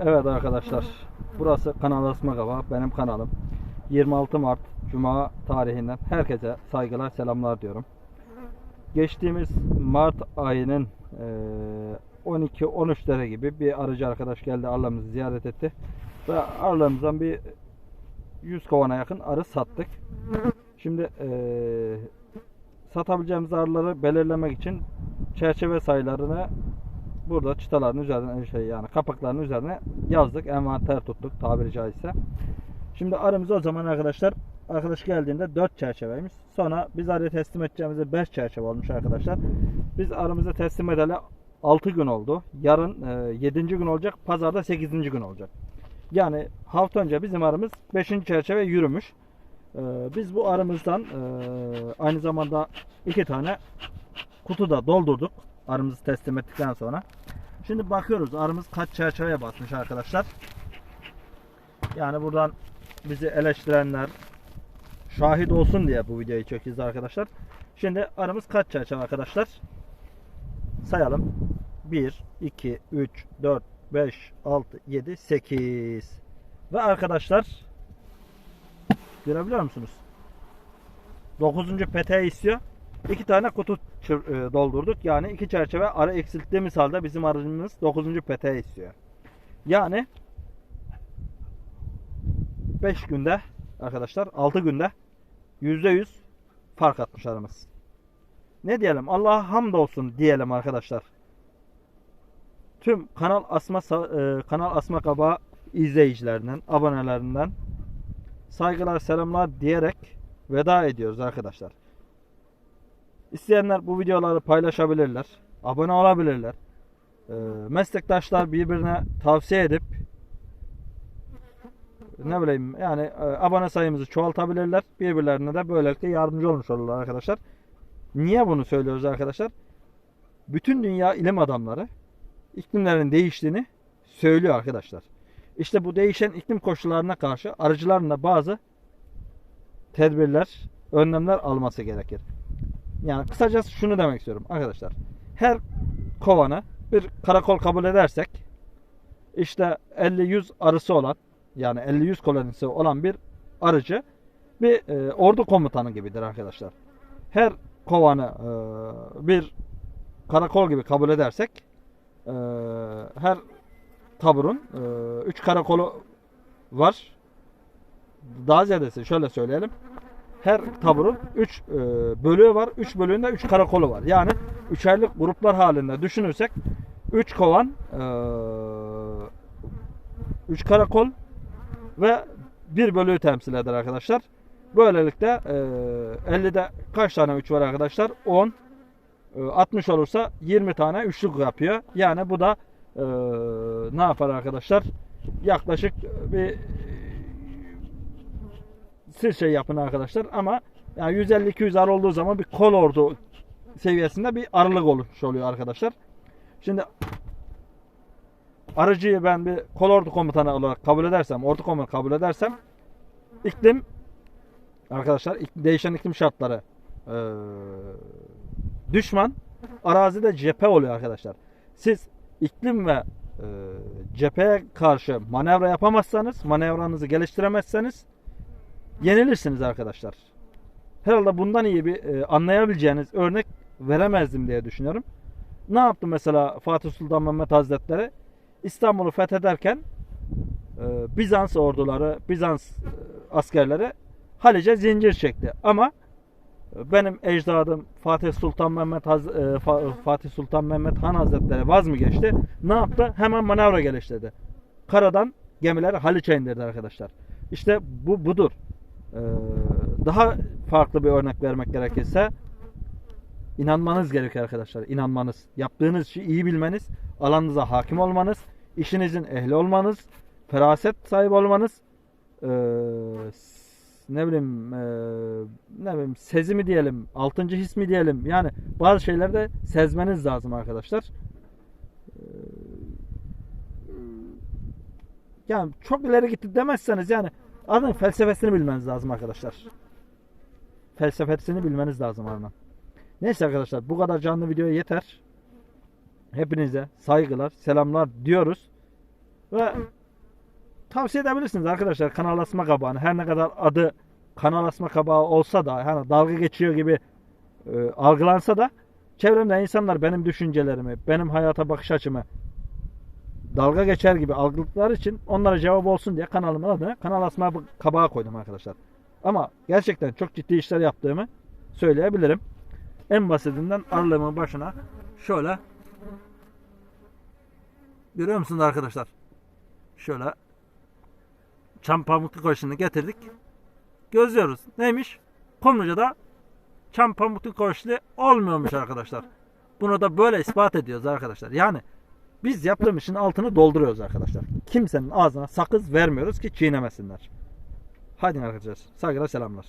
Evet arkadaşlar. Burası Kanal Asma Kaba. Benim kanalım. 26 Mart Cuma tarihinden herkese saygılar selamlar diyorum. Geçtiğimiz Mart ayının eee, 12-13'lere gibi bir arıcı arkadaş geldi arılarımızı ziyaret etti. Ve arılarımızdan bir 100 kovana yakın arı sattık. Şimdi eee, satabileceğimiz arıları belirlemek için çerçeve sayılarını burada çıtaların üzerine şey yani kapakların üzerine yazdık. Envanter tuttuk tabiri caizse. Şimdi arımız o zaman arkadaşlar arkadaş geldiğinde 4 çerçeveymiş. Sonra biz arıyı teslim edeceğimizde 5 çerçeve olmuş arkadaşlar. Biz arımızı teslim edeli 6 gün oldu. Yarın 7. gün olacak. Pazarda 8. gün olacak. Yani hafta önce bizim arımız 5. çerçeve yürümüş. Ee, Biz bu arımızdan e, aynı zamanda iki tane kutu da doldurduk. Arımızı teslim ettikten sonra. Şimdi bakıyoruz arımız kaç çerçeveye basmış arkadaşlar. Yani buradan bizi eleştirenler şahit olsun diye bu videoyu çekiyoruz arkadaşlar. Şimdi arımız kaç çerçeve arkadaşlar? Sayalım. 1, 2, 3, 4, 5, 6, 7, 8. Ve arkadaşlar görebiliyor musunuz? 9. peteği istiyor. İki tane kutu e, doldurduk. Yani iki çerçeve arı eksilttiğimiz halde bizim aracımız 9. peteği istiyor. Yani 5 günde arkadaşlar 6 günde %100 fark atmış aramız. Ne diyelim? Allah'a hamdolsun diyelim arkadaşlar. Tüm kanal asma e, kanal asma kaba izleyicilerinden, abonelerinden saygılar, selamlar diyerek veda ediyoruz arkadaşlar. İsteyenler bu videoları paylaşabilirler. Abone olabilirler. Ee, meslektaşlar birbirine tavsiye edip ne bileyim yani e, abone sayımızı çoğaltabilirler. Birbirlerine de böylelikle yardımcı olmuş olurlar arkadaşlar. Niye bunu söylüyoruz arkadaşlar? Bütün dünya ilim adamları iklimlerin değiştiğini söylüyor arkadaşlar. İşte bu değişen iklim koşullarına karşı arıcıların da bazı tedbirler, önlemler alması gerekir. Yani kısacası şunu demek istiyorum arkadaşlar. Her kovanı bir karakol kabul edersek işte 50-100 arısı olan yani 50-100 kolonisi olan bir arıcı bir e, ordu komutanı gibidir arkadaşlar. Her kovanı e, bir karakol gibi kabul edersek e, her taburun 3 karakolu var. Daha ziyadesi şöyle söyleyelim her taburun 3 bölüğü var. 3 bölüğünde 3 karakolu var. Yani üçerlik gruplar halinde düşünürsek 3 kovan 3 karakol ve 1 bölüğü temsil eder arkadaşlar. Böylelikle e, 50'de kaç tane 3 var arkadaşlar? 10 e, 60 olursa 20 tane üçlük yapıyor. Yani bu da e, ne yapar arkadaşlar? Yaklaşık bir siz şey yapın arkadaşlar ama yani 150-200 arı olduğu zaman bir kol ordu seviyesinde bir arılık olmuş oluyor arkadaşlar. Şimdi arıcıyı ben bir kol ordu komutanı olarak kabul edersem, ordu komutanı kabul edersem iklim arkadaşlar değişen iklim şartları eee, düşman arazide cephe oluyor arkadaşlar. Siz iklim ve eee, cepheye karşı manevra yapamazsanız, manevranızı geliştiremezseniz yenilirsiniz arkadaşlar. Herhalde bundan iyi bir e, anlayabileceğiniz örnek veremezdim diye düşünüyorum. Ne yaptı mesela Fatih Sultan Mehmet Hazretleri? İstanbul'u fethederken e, Bizans orduları, Bizans e, askerleri Halice zincir çekti. Ama e, benim ecdadım Fatih Sultan Mehmet Haz, e, Fa- Fatih Sultan Mehmet Han Hazretleri vaz mı geçti? Ne yaptı? Hemen manevra geliştirdi. Karadan gemileri Haliç'e indirdi arkadaşlar. İşte bu budur. Ee, daha farklı bir örnek vermek gerekirse inanmanız gerekiyor arkadaşlar. İnanmanız. Yaptığınız işi iyi bilmeniz, alanınıza hakim olmanız, işinizin ehli olmanız, feraset sahibi olmanız, ee, ne bileyim ee, ne bileyim sezi diyelim, altıncı his mi diyelim. Yani bazı şeyleri de sezmeniz lazım arkadaşlar. Yani çok ileri gitti demezseniz yani Arının felsefesini bilmeniz lazım arkadaşlar. Felsefesini bilmeniz lazım arının. Neyse arkadaşlar bu kadar canlı video yeter. Hepinize saygılar, selamlar diyoruz. Ve tavsiye edebilirsiniz arkadaşlar kanal asma kabağını. Her ne kadar adı kanal asma kabağı olsa da yani dalga geçiyor gibi e, algılansa da çevremde insanlar benim düşüncelerimi, benim hayata bakış açımı dalga geçer gibi algıladıkları için onlara cevap olsun diye kanalımın adını kanal asma kabağı koydum arkadaşlar. Ama gerçekten çok ciddi işler yaptığımı söyleyebilirim. En basitinden aralığımın başına şöyle görüyor musunuz arkadaşlar? Şöyle çam pamuklu koşunu getirdik. Gözlüyoruz. Neymiş? Kumluca'da çam pamuklu koşulu olmuyormuş arkadaşlar. Bunu da böyle ispat ediyoruz arkadaşlar. Yani biz yaptığımız işin altını dolduruyoruz arkadaşlar. Kimsenin ağzına sakız vermiyoruz ki çiğnemesinler. Hadi arkadaşlar. Saygılar selamlar.